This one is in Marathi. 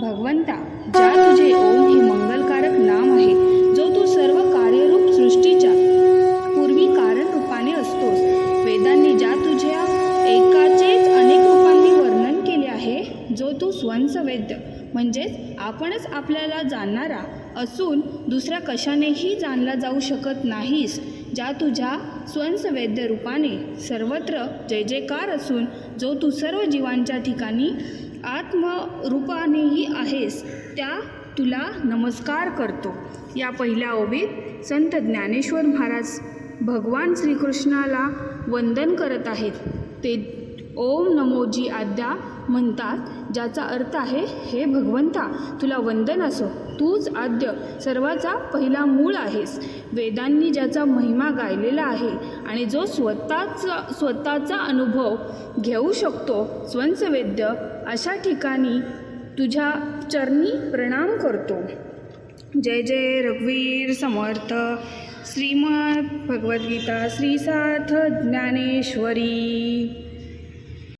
भगवंता ज्या तुझे ओम हे मंगलकारक नाम आहे जो तू सर्व कार्यरूप सृष्टीच्या पूर्वी कारण रूपाने असतोस. वेदांनी ज्या तुझ्या एकाचेच अनेक रूपांनी वर्णन केले आहे जो तू स्वंस वैद्य म्हणजेच आपणच आपल्याला जाणणारा असून दुसऱ्या कशानेही जाणला जाऊ शकत नाहीस ज्या तुझ्या स्वंसवेद्य रूपाने सर्वत्र जय जयकार असून जो तू सर्व जीवांच्या ठिकाणी आत्मरूपानेही आहेस त्या तुला नमस्कार करतो. या पहिल्या ओबीत संत ज्ञानेश्वर महाराज भगवान श्रीकृष्णाला वंदन करत आहेत. ते ओम नमोजी आद्या म्हणतात ज्याचा अर्थ आहे हे भगवंता तुला वंदन असो. तूच आद्य सर्वाचा पहिला मूळ आहेस. वेदांनी ज्याचा महिमा गायलेला आहे आणि जो स्वतःचा स्वतःचा अनुभव घेऊ शकतो स्वंसवेद्य अशा ठिकाणी तुझ्या चरणी प्रणाम करतो. जय जय रघुवीर समर्थ श्रीमद भगवद्गीता श्री ज्ञानेश्वरी.